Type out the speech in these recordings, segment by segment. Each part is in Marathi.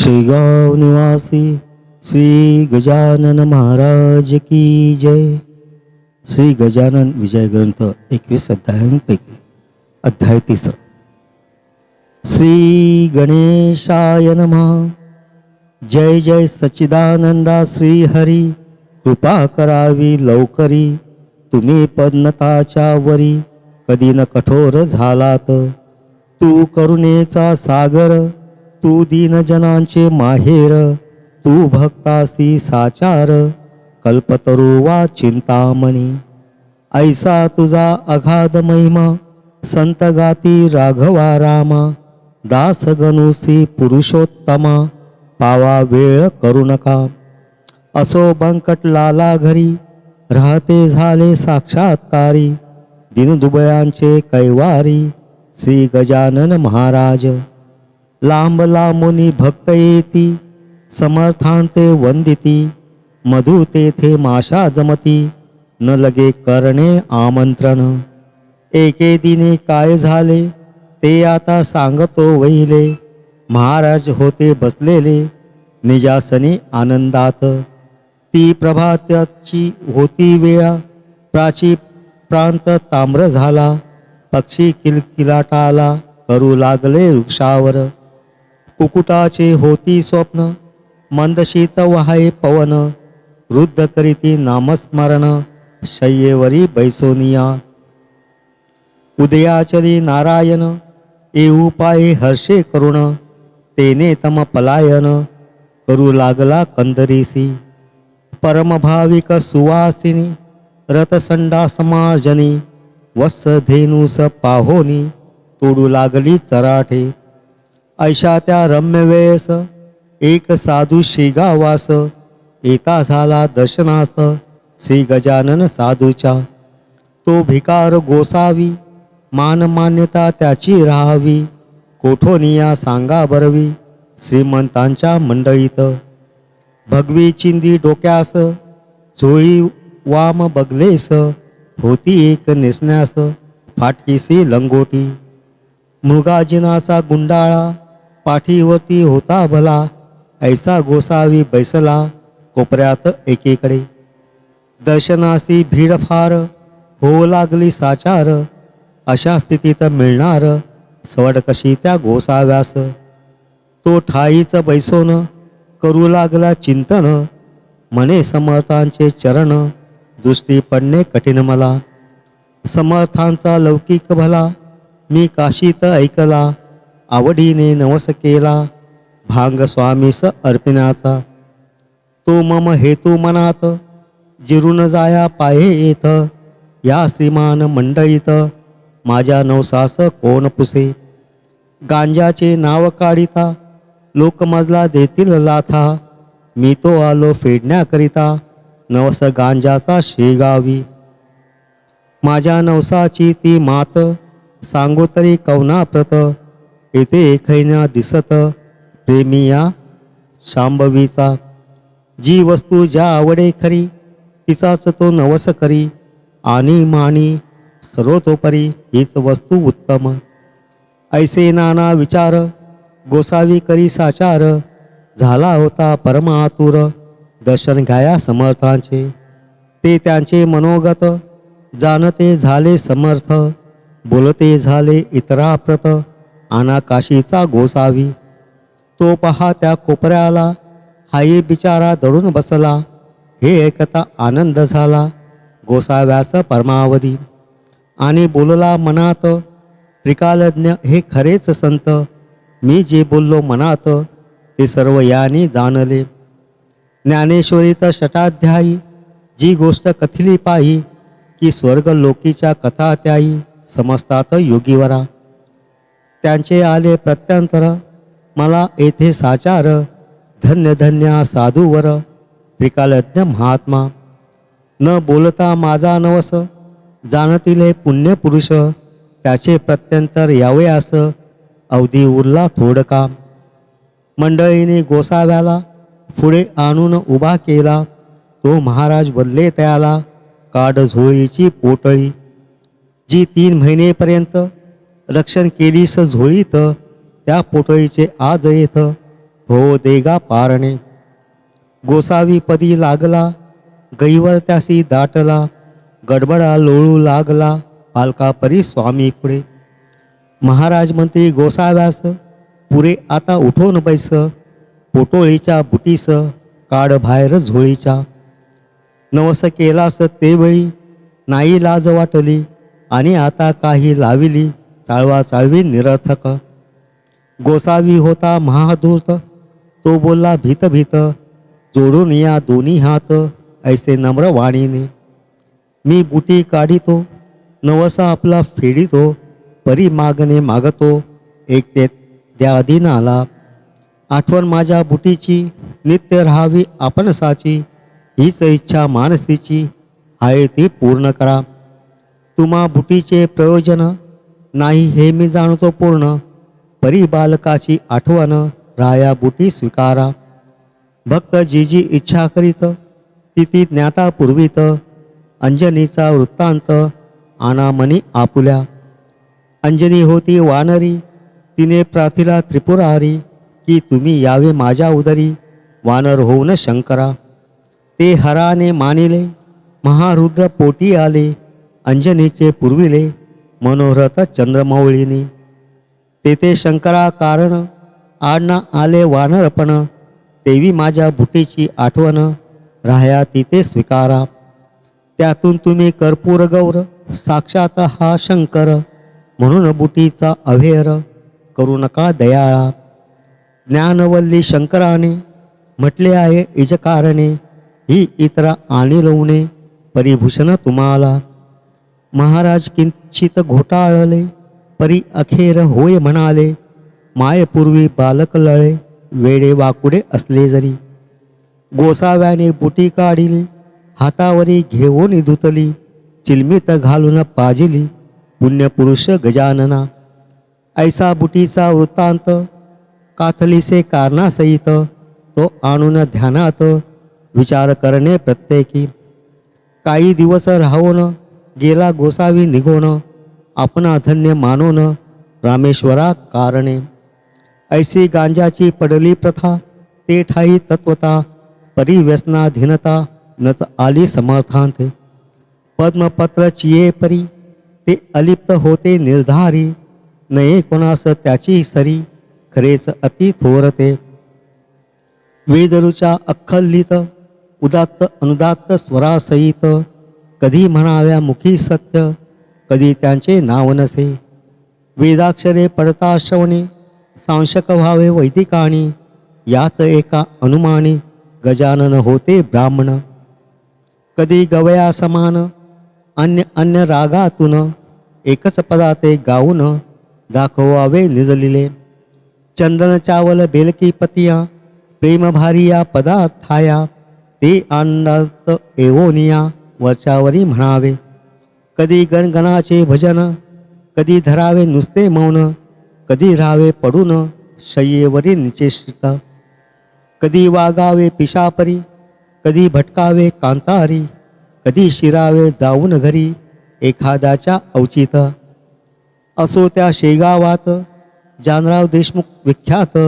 शेगाव निवासी श्री गजानन महाराज की जय. श्री गजानन विजय ग्रंथ एकवीस अध्यायांपैकी अध्याय तिसरा श्री गणेशाय नमः. जय जय सच्चिदानंदा श्री हरी. कृपा करावी लवकरी. तुम्ही पन्नताच्या वरी कधी न कठोर झालात. तू करुणेचा सागर. तू दीनजनांचे माहेर तू भक्तासी साचार कल्पतरू वा चिंतामणी. ऐसा तुझा अगाध महिमा संत गाती राघवा रामा दास गनुसी पुरुषोत्तमा पावा वेळ करू नका. असो बंकट लाला घरी राहते झाले साक्षात्कारी दिनदुबळ्यांचे कैवारी श्री गजानन महाराज. लांब लांबुनी भक्त येती समर्थांते वंदिती मधु तेथे माशा जमती न लगे करणे आमंत्रण. एके दिने काय झाले ते आता सांगतो वहिले. महाराज होते बसलेले निजासने आनंदात. ती प्रभाताची होती वेळा प्राची प्रांत ताम्र झाला पक्षी किलकिलाटाला करू लागले वृक्षावर. कुकुटाचे होती स्वप्न मंदशीत वहाय पवन वृद्ध करीती नामस्मरण शय्येवरी बैसोनिया. उदयाचली नारायण येऊ पाये हर्षे करुण तेने तम पलायन करू लागला कंदरीसी. परमभाविक सुवासिनी रथसंडा समार्जनी वत्स धेनुस पाहोनी तोडू लागली चराठे. ऐशा त्या रम्य वेळेस. एक साधू शेगावास. येता झाला दर्शनास. श्री गजानन साधूच्या. तो भिकार गोसावी. मान मान्यता त्याची राहावी. कोठोनिया सांगा बरवी. श्रीमंतांच्या मंडळीत. भगवी चिंदी डोक्यास. चोळी वाम बगलेस. होती एक नेसण्यास. फाटकीसी लंगोटी. मृगाजिनाचा गुंडाळा. पाठीवरती होता भला ऐसा गोसावी बैसला कोपऱ्यात एकीकडे. दर्शनासी भीड फार होऊ लागली साचार अशा स्थितीत मिळणार सवड कशी त्या गोसाव्यास. तो ठाईच बैसोन करू लागला चिंतन म्हणे समर्थांचे चरण दृष्टी पडणे कठीण मला. समर्थांचा लौकिक भला मी काशीत ऐकला आवडीने नवस केला. भांग स्वामीस अर्पिणाचा. तो मम हेतू मनात. जिरून जाया पाये येत. या श्रीमान मंडळीत. माझ्या नवसास कोण पुसे? गांजाचे नाव काढिता. लोकमजला देतील लाथा. मी तो आलो फेडण्याकरिता. नवस गांजाचा शेगावी. माझ्या नवसाची ती मात. सांगो तरी कवना प्रत येथे एकैना दिसत प्रेमिया शांभवीचा जी वस्तू ज्या आवडे खरी तिचाच तो नवस करी आणि मानी सर्वतोपरी हीच वस्तू उत्तम. ऐसे नाना विचार गोसावी करी साचार झाला होता परमातुर दर्शन घ्याया समर्थांचे. ते त्यांचे मनोगत जाणते झाले समर्थ बोलते झाले इतराप्रत अनाकाशीचा गोसावी. तो पहा त्या कोपऱ्याला हाई बिचारा दडून बसला. हे ऐकता आनंद झाला. गोसाव्यास परमावधी. आणि बोलला मनात त्रिकालज्ञ हे खरेच संत. मी जे बोललो मनात ते सर्व याने जाणले. ज्ञानेश्वरीत षटाध्यायी जी गोष्ट कथिली पाही की स्वर्ग लोकीच्या कथा त्याई समजतात योगीवरा. त्यांचे आले प्रत्यंतर मला येथे साचार धन्य धन्य साधूवर त्रिकालज्ञ महात्मा. न बोलता माझा नवस जाणतील पुण्यपुरुष त्याचे प्रत्यंतर यावे असं अवधी उरला थोडका मंडळीने गोसाव्याला पुढे आणून उभा केला तो महाराज बदले त्याला काड झोळीची पोटळी. जी तीन महिनेपर्यंत रक्षण केलीस झोळीत त्या पोटळीचे आज येथ हो देगा पारणे. गोसावी पदी लागला गईवर त्यासी दाटला गडबडा लोळू लागला पालका परी स्वामी पुढे. महाराज म्हणते गोसाव्यास पुरे आता उठून बैस पोटोळीच्या बुटीस काढ बाहेर झोळीच्या. नवस केलास तेवेळी नाही लाज वाटली आणि आता काही लाविली चाळवा चाळवी निरर्थक. गोसावी होता महाधूर्त तो बोलला भीत भीत जोडून या दोन्ही हात ऐसे नम्र वाणीने. मी बुटी काढितो नवसा आपला फेडितो परी मागणे मागतो एक ते अधीन आला. आठवण माझ्या बुटीची नित्य राहावी आपण साची. हीच इच्छा मानसीची आहे ती पूर्ण करा. तुम्हा बुटीचे प्रयोजन नाही हे मी जाणतो पूर्ण. परी बालकाची आठवण राया बुटी स्वीकारा. भक्त जी जी इच्छा करीत ती ती ज्ञाता पुरवीत. अंजनीचा वृत्तांत आनामनी आपुल्या. अंजनी होती वानरी तिने प्रार्थीला त्रिपुरारी की तुम्ही यावे माझ्या उदरी. वानर होऊन शंकरा. ते हराने मानिले महारुद्र पोटी आले अंजनीचे पूर्विले. मनोहरत चंद्रमौळीनी तेथे शंकरा कारण आडना आले वानरपण देवी माझ्या बुटीची आठवण राह्या तिथे स्वीकारा. त्यातून तुम्ही कर्पूर गौर साक्षात हा शंकर म्हणून बुटीचा अभेर करू नका दयाळा. ज्ञानवल्ली शंकराने म्हटले आहे इजकारणे ही इतरा आणि लवणे परिभूषण तुम्हाला. महाराज किंचित घोटाळले परी अखेर होय म्हणाले मायपूर्वी बालक लळे वेडे वाकुडे असले जरी. गोसाव्याने बुटी काढिली हातावरी घेऊन धुतली चिलमीत घालून पाजिली पुण्यपुरुष गजानना. ऐसा बुटीचा वृत्तांत काथलीसे कारणासहित तो आणून ध्यानात विचार करणे प्रत्येकी. काही दिवस राहून गेला गोसावी निघोन आपणा धन्य मानोन रामेश्वरा कारणे. ऐसी गांजाची पडली प्रथा ते ठाई तत्वता परिव्यसनाधीनता नच आली समर्थांत. पद्मपत्र चिये परी ते अलिप्त होते निर्धारी नये कोणास त्याची सरी खरेच अति थोरते. वेदरुचा अखल्लित उदात्त अनुदात्त स्वरासहित कधी म्हणाव्या मुखी सत्य कधी त्यांचे नाव नसे. वेदाक्षरे पडता श्रवणे सांशक व्हावे वैदिकाणी. याच एका अनुमानी गजानन होते ब्राह्मण. कधी गवया समान अन्य अन्य रागातून एकच पदाते गाऊन दाखवावे निजलिले. चंदन चावल बेलकी पतिया प्रेमभारिया या पदा ठाया ते आनंदात एवोनिया. वरच्यावरी म्हणावे कधी गणगणाचे भजन कधी धरावे नुसते मौन कधी राहावे पडून शय्येवरी निचेष्ट कधी वागावे पिशापरी कधी भटकावे कांतारी कधी शिरावे जाऊन घरी एखाद्याच्या अवचित असो त्या शेगावात जानराव देशमुख विख्यात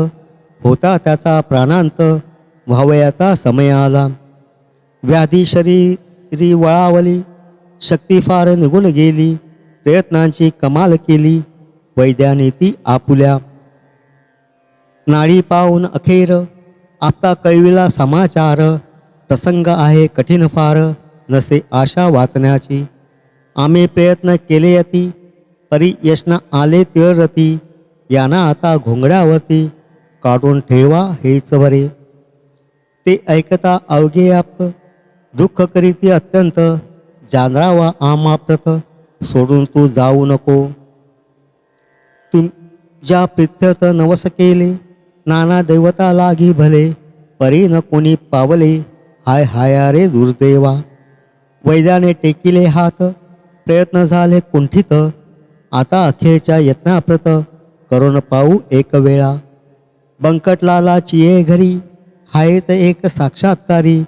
होता त्याचा प्राणांत व्हावयाचा समय आला. व्याधी शरीर वळावली शक्ती फार निघून गेली प्रयत्नांची कमाल केली वैद्याने ती आपुल्या. नाळी पाहून अखेर आपता कळविला समाचार प्रसंग आहे कठीण फार नसे आशा वाचण्याची. आम्ही प्रयत्न केले यती परी यशना आले तिळरती यांना आता घोंगड्यावरती काढून ठेवा हेच बरे ते ऐकता अवघे आप दुःख करीती अत्यंत जानरावा आमाप्रत सोडून तू जाऊ नको. तुझ्या प्रित्यर्थ नवस केले नाना देवता लागी भले परी न कोणी पावले हाय हाया रे दुर्दैवा. वैद्याने टेकिले हात प्रयत्न झाले कुंठित. आता अखेरच्या यत्नाप्रत करून पाऊ एक वेळा. बंकटलाला चिये घरी हायत एक साक्षात्कारी.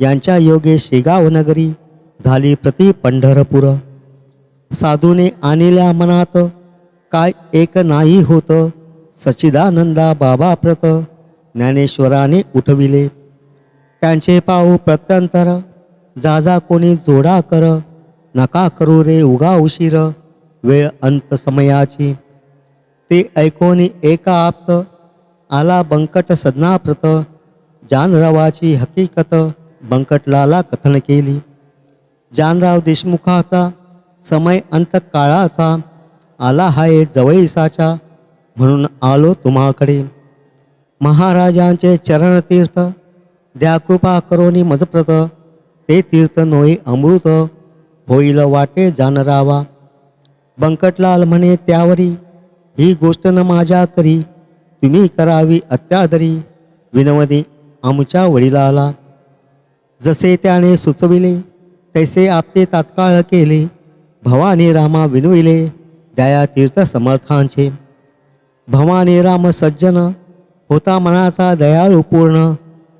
यांच्या योगे शेगाव नगरी झाली प्रति पंढरपूर. साधूने आणल्या मनात काय एक नाही होत सचिदानंदा बाबा प्रत ज्ञानेश्वराने उठविले. त्यांचे पाऊ प्रत्यंतर जाजा कोणी जोडा कर नका करू रे उगा उशीर वेळ अंत समयाची. ते ऐकोनी एका आप्त आला बंकट सदनाप्रत जानरवाची हकीकत बंकटलाला कथन केली. जानराव देशमुखाचा समय अंतकाळाचा आला हाय जवळीसाचा म्हणून आलो तुम्हाकडे. महाराजांचे चरणतीर्थ द्या कृपा करोनी मजप्रत ते तीर्थ नोई अमृत होईल वाटे जानरावा. बंकटलाल म्हणे त्यावरी ही गोष्ट न माझ्या करी तुम्ही करावी अत्यादरी विनवदी आमच्या वडिलाला. जसे त्याने सुचविले तैसे आपते तात्काळ केले. भवानी रामा विनविले दया तीर्थ समर्थांचे. भवानी राम सज्जन होता मनाचा दयाळू पूर्ण.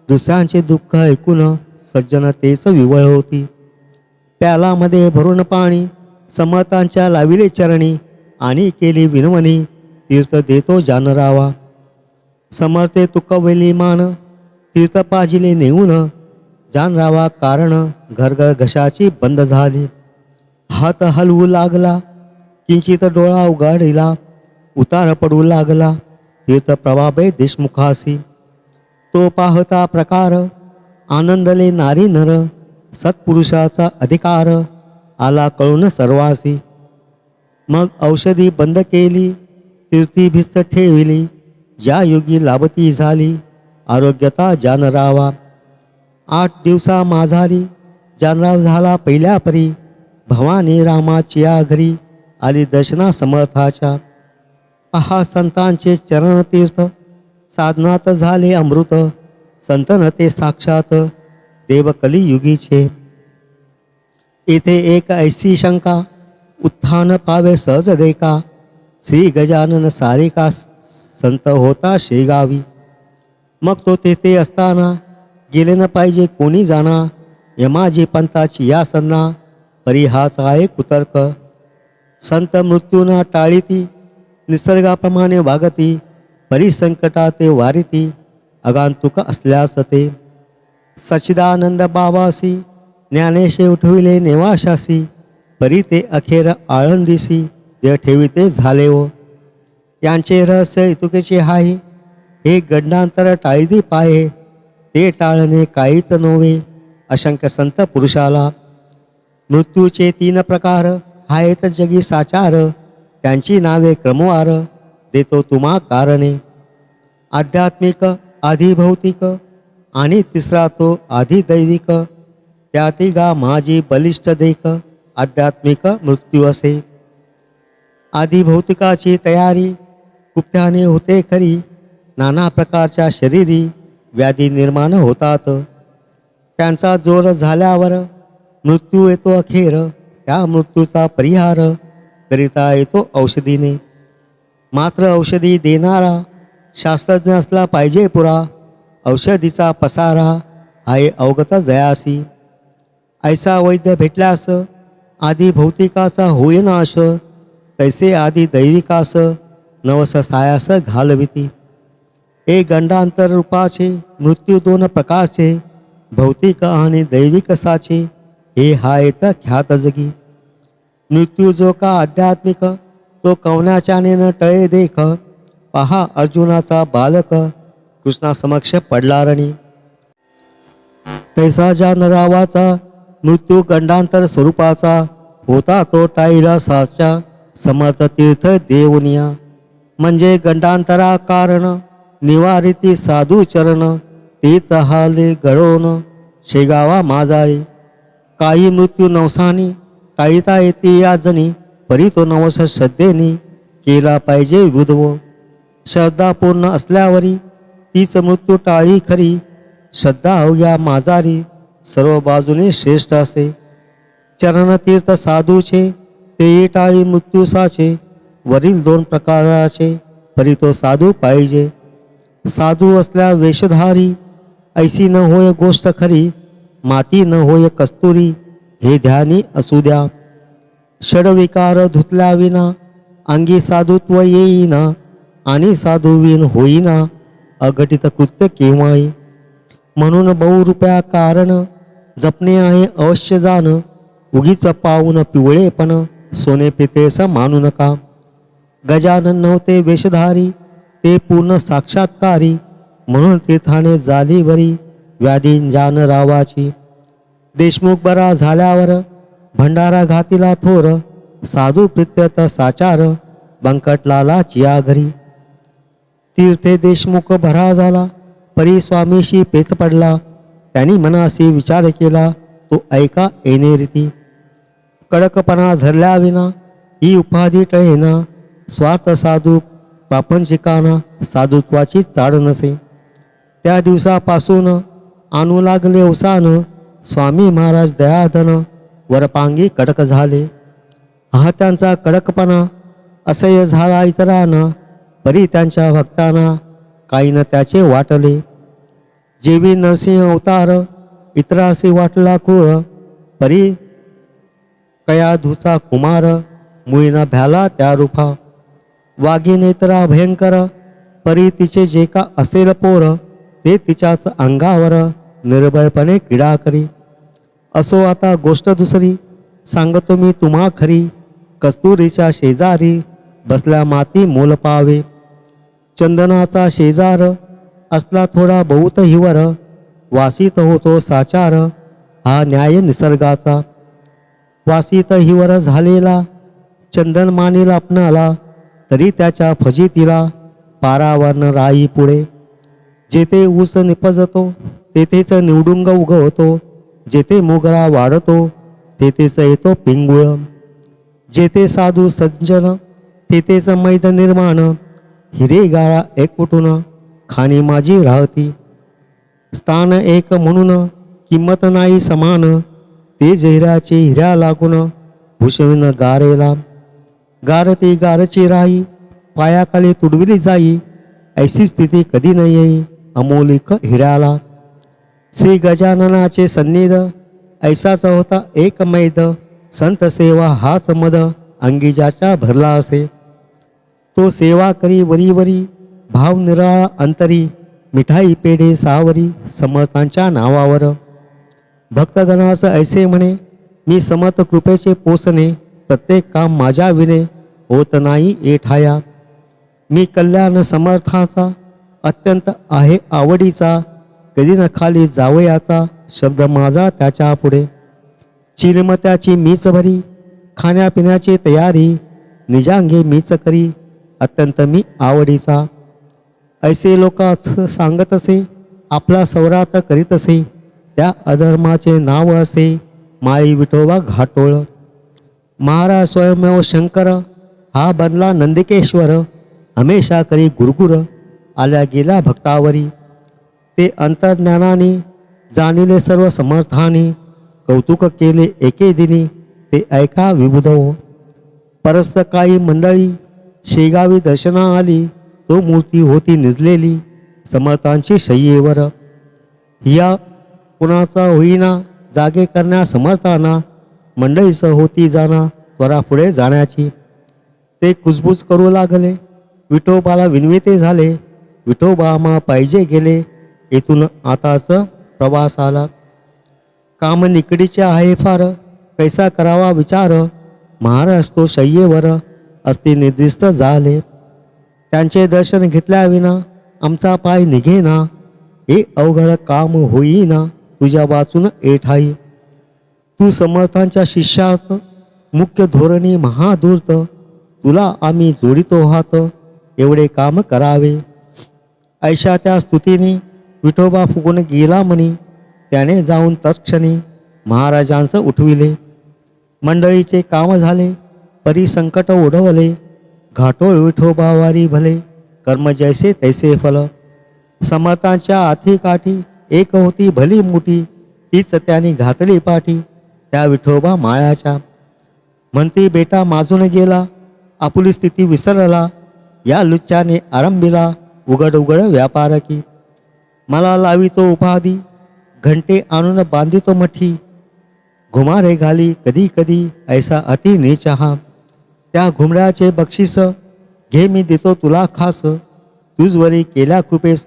दुसऱ्यांचे दुःख ऐकून सज्जन तेच विवळ होती. प्यालामध्ये भरून पाणी समर्थांच्या लाविले चरणी आणि केली विनवणी तीर्थ देतो जानरावा. समर्थे तुकवली मान तीर्थ पाजिले नेऊन जानरावा कारण घरघर घशाची बंद झाली. हात हलवू लागला किंचित डोळा उघाडिला उतार पडू लागला तीर्थ प्रभाबे देशमुखासी तो पाहता प्रकार आनंदले नारी नर सत्पुरुषाचा अधिकार आला कळून सर्वासी मग औषधी बंद केली तीर्थी भिस्त ठेविली ज्या योगी लाभती झाली आरोग्यता जानरावा आठ दिवसा माझारी जानराव झाला पहिल्या परी भवानी रामाची या घरी आली दर्शना समर्थाच्या पहा संतांचे चरणतीर्थ साधनात झाले अमृत. संतन ते साक्षात देवकली युगीचे येथे एक ऐसी शंका उत्थान पावे सहज देका श्री गजानन सारिका संत होता शेगावी. मग तो तेथे असताना गेले न पाहिजे कोणी जाणा यमाजी पंथाची या सन्ना परी हाच आहे कुतर्क. संत मृत्यूना टाळीती निसर्गाप्रमाणे वागती परिसंकटा ते वारिती अगांतुक असल्यास ते. सचिदानंद बाबासी ज्ञानेशे उठविले नेवाशासी परी ते अखेर आळंदीसी जे ठेविते झाले व यांचे रहस्य इतुकेचे आहे हे गडनांतर टाळीदी पाये ते टाळणे काहीच नव्हे. अशंक संत पुरुषाला मृत्यूचे तीन प्रकार आहेत जगी साचार त्यांची नावे क्रमवार देतो तुम्हा कारणे. आध्यात्मिक आधिभौतिक आणि तिसरा तो आधिदैविक त्याती गा माझी बलिष्ठ देख आध्यात्मिक मृत्यू असे. आधिभौतिकाची तयारी गुप्त्याने होते खरी नाना प्रकारच्या शरीरी व्याधी निर्माण होतात. त्यांचा जोर झाल्यावर मृत्यू येतो अखेर. त्या मृत्यूचा परिहार करिता येतो औषधीने. मात्र औषधी देणारा शास्त्रज्ञ असला पाहिजे पुरा. औषधीचा पसारा आहे अवगत जयासी. ऐसा वैद्य भेटल्यास आधी भौतिकाचा होय नाश तैसे आधी दैविकास नवस सायास घालविती. हे गंडांतर रूपाचे मृत्यू दोन प्रकारचे भौतिक आणि दैविकसाचे हे हायत ख्यात जगी मृत्यू जो का आध्यात्मिक तो कवनाच्याने न टळे देख पहा अर्जुनाचा बालक कृष्णासमक्ष पडला रणी तैसा ज्या नरावाचा मृत्यू गंडांतर स्वरूपाचा होता तो टाईला साच्या समर्थ तीर्थ देवनिया म्हणजे गंडांतरा कारण निवारिती साधू चरण तेच हाले गळोन शेगावा माजारी. काही मृत्यू नवसानी काहीता येते या जणी परी तो नवस श्रद्धेने केला पाहिजे विधव. श्रद्धा पूर्ण असल्यावरी तीच मृत्यू टाळी खरी. श्रद्धा अवघ्या माजारी सर्व बाजूने श्रेष्ठ असे. चरणतीर्थ साधूचे ते टाळी मृत्यूसाचे वरील दोन प्रकाराचे परी तो साधू पाहिजे. साधू असल्या वेशधारी ऐसी न होय गोष्ट खरी माती न होय कस्तुरी हे ध्यानी असू द्या. षडविकार धुतल्या विना अंगी साधुत्व येईना आणि साधुवीन होईना अघटित कृत्य केव्हाही म्हणून बहुरुपया कारण जपणे आहे अवश्य जाण उगीच पाहून पिवळेपण सोने पितेस मानू नका. गजानन नव्हते वेशधारी ते पूर्ण साक्षात्कारी. म्हणून तीर्थाने झाली वरी व्याधी जान रावाची. देशमुख बरा झाल्यावर भंडारा घातीला थोर साधू प्रित्यत साचार बंकटलाला चिया घरी तीर्थे देशमुख भरा झाला परी स्वामीशी पेच पडला. त्यांनी मनाशी विचार केला तो ऐका येणे रीती. कडकपणा धरल्याविना ही उपाधी टळेना. स्वार्थ साधू प्रापंचिकाना साधुत्वाची चाड नसे. त्या दिवसापासून आणू लागले उसानं स्वामी महाराज दयाधन वरपांगी कडक झाले. हा त्यांचा कडकपणा असह्य झाला इतरांना परी त्यांच्या भक्तांना काही न त्याचे वाटले. जेवी नरसिंह अवतार इतरासी वाटला क्रूर परी कया धुचा कुमार मुळीना भ्याला त्या रूपा. वाघिनेत्रा भयंकर परी तिचे जे का असेल पोर ते तिच्याच अंगावर निर्भयपणे क्रीडा करी. असो आता गोष्ट दुसरी सांगतो मी तुम्हा खरी कस्तुरीच्या शेजारी बसल्या माती मोल पावे. चंदनाचा शेजार असला थोडा बहुत हिवर वासित होतो साचार हा न्याय निसर्गाचा. वासित हिवर झालेला चंदन मानील आपणाला तरी त्याच्या फजितीला पारावरण राई पुढे. जेथे ऊस निपजतो तेथेच निवडुंग उगवतो. जेथे मोगरा वाढतो तेथेच येतो पिंगुळ. जेथे साधू सज्जन तेथेच मैद निर्माण. हिरे गाळा एक खाणी माझी राहती. स्थान एक म्हणून किंमत नाही समान. ते जहिराचे हिऱ्या लागून भूषविन गारेला. गारती गारची राई पायाखाली तुडविली जाई ऐशी स्थिती कधी न येई अमोलिक हिऱ्याला श्री गजाननाचे सन्निध ऐसाच होता एक मैद संत सेवा हाच मद अंगिजाच्या भरला असे. तो सेवा करी वरी वरी भाव निराळा अंतरी मिठाई पेढे सावरी समर्थांच्या नावावर. भक्तगणास ऐसे म्हणे मी समर्थ कृपेचे पोसणे प्रत्येक काम माझ्या विने होत नाही एठाया मी कल्याण समर्थाचा अत्यंत आहे आवडीचा कधी न खाली जावयाचा शब्द माझा त्याच्या पुढे. चिलमत्याची मीच भरी खाण्यापिण्याची तयारी निजांगे मीच करी अत्यंत मी आवडीचा. ऐसे लोक सांगत असे आपला सवरात करीत असे त्या अधर्माचे नाव असे माळी विठोबा घाटोळ. महाराज स्वयंमेव शंकर हा बनला नंदिकेश्वर हमेशा करी गुरगुर आल्या गेल्या भक्तावरी ते अंतर्ज्ञानाने जाणिले सर्व समर्थाने कौतुक केले एके दिनी ते ऐका विबुध हो परस्त काही मंडळी शेगावी दर्शना आली तो मूर्ती होती निजलेली समर्थांची शय्येवर या कुणाचा होईना जागे करण्या समर्थांना मंडळीसह होती जाणा त्वरा पुढे जाण्याची. ते कुजबूज करू लागले. विठोबाला विनविते झाले. विठोबा मा पाहिजे गेले. येथून आताच प्रवास आला. काम निकडीचे आहे फार. कैसा करावा विचार. महाराज तो शय्येवर असते निर्दिष्ट झाले. त्यांचे दर्शन घेतल्याविना आमचा पाय निघेना. हे अवघड काम होईना. तुझ्या वाचून एठाई तू समर्थांच्या शिष्यात मुख्य धोरणी महाधूर्त तुला आम्ही जोडितो आहात एवढे काम करावे. ऐशा त्या स्तुतीने विठोबा फुगून गेला म्हणी. त्याने जाऊन तत्क्षणी महाराजांस उठविले. मंडळीचे काम झाले परी संकट ओढवले. घाटोळ विठोबावारी भले कर्म जैसे तैसे फल. समर्थांच्या आथी काठी एक होती भली मोठी तीच त्याने घातली पाठी. त्या विठोबा माळ्याच्या. म्हणते बेटा माजून गेला आपुली स्थिती विसरला या लुच्चाने आरंभिला उघड उघड व्यापार की मला लावितो उपाधी घंटे आणून बांधितो मठी. घुमारे घाली कधी कधी ऐसा अति नीचहा. त्या घुमऱ्याचे बक्षीस घे मी देतो तुला खास. तुझवरी केल्या कृपेस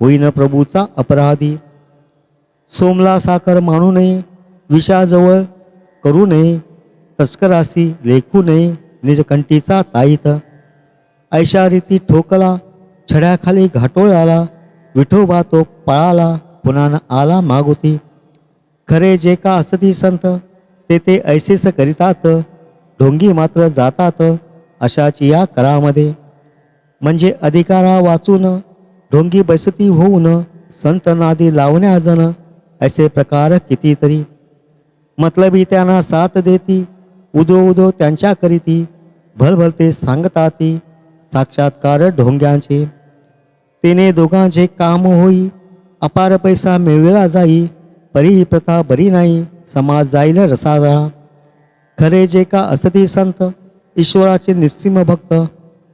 होईन प्रभूचा अपराधी. सोमला साखर मानू नये विषाजवळ करू नये तस्करासी लेखू नये निजकंठीचा ताईत. ऐशारीती ठोकला छड्याखाली घाटोळाला विठोबा तो पळाला पुन्हा आला मागोती. खरे जे का असती संत ते ते ऐसेस करीतात. ढोंगी मात्र जातात अशाची या करामध्ये. म्हणजे अधिकारा वाचून ढोंगी बसती होऊन संत नादी लावण्याजन असे प्रकार कितीतरी. मतलबी त्यांना साथ देती. उदो उदो त्यांच्या करीती. भलभलते सांगताती. साक्षात्कार ढोंग्यांचे. तेने दोघांचे काम होई. अपार पैसा मिळविला जाई. परी ही प्रथा बरी नाही. समाज जाईल रसाळा. खरे जे का असती संत. ईश्वराचे निस्सीम भक्त.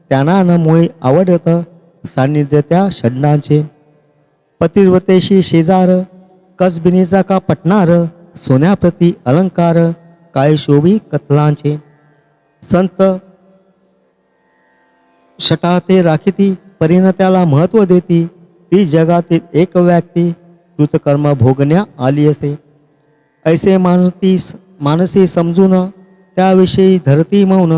त्यांना न मुळे आवडत. सान्निध्य त्या षड्णांचे पतिव्रतेशी शेजार. कसबिनीचा का पटणार? सोन्याप्रती अलंकार कायशोभी कथलांचे. संत शटा ते राखीती परिणत्याला महत्त्व देती ती जगातील एक व्यक्ती कृतकर्म भोगण्या आली असे ऐसे मानती मानसी समजून त्याविषयी धरती मौन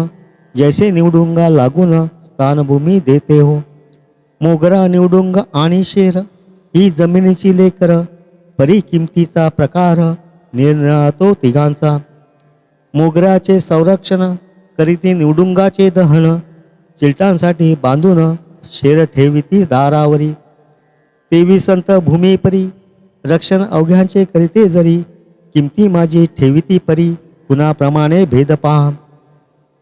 जैसे निवडुंगा लागून स्थानभूमी देते हो. मोगरा निवडुंग आणि शेर ही जमिनीची लेकर परी किमतीचा प्रकार निर्णय तो तिघांचा मोगऱ्याचे संरक्षण करीती निवडुंगाचे दहन चिलटांसाठी बांधून शेर ठेविती दारावरी. तेवी संत भूमीपरी रक्षण अवघ्यांचे करीते जरी किमती माझी ठेविती परी कुणाप्रमाणे भेद पहा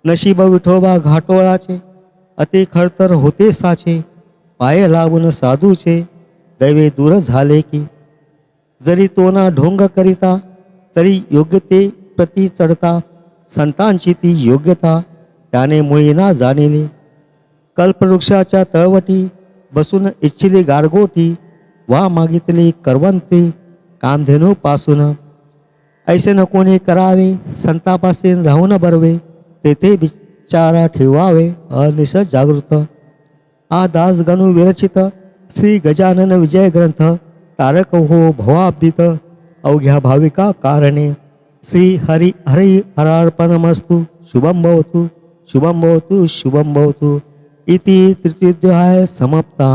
नशीब विठोबा घाटोळाचे अति खडतर होते साचे पाय लावून साधूचे दैवे दूर झाले की जरी तो ना ढोंग करिता तरी योग्यते प्रती चढता संतांची ती योग्यता त्याने मुळीना जाणिली. कल्पवृक्षाच्या तळवटी बसून इच्छिली गारगोटी वा मागितली करवंते कामधेनू पासून. ऐसे न कोणी करावे संतापासून राहून बरवे तेथे विचारा ठेवावे अनिश जागृत. आ दास गणू विरचित श्री गजानन विजय ग्रंथ तारक हो भवाब्दित. अवघ्या भाविका कारणे श्री हरि हरि हरार्पणमस्तु। शुभम भवतु शुभम भवतु शुभम भवतु। इति तृतीयोध्याय समाप्ता।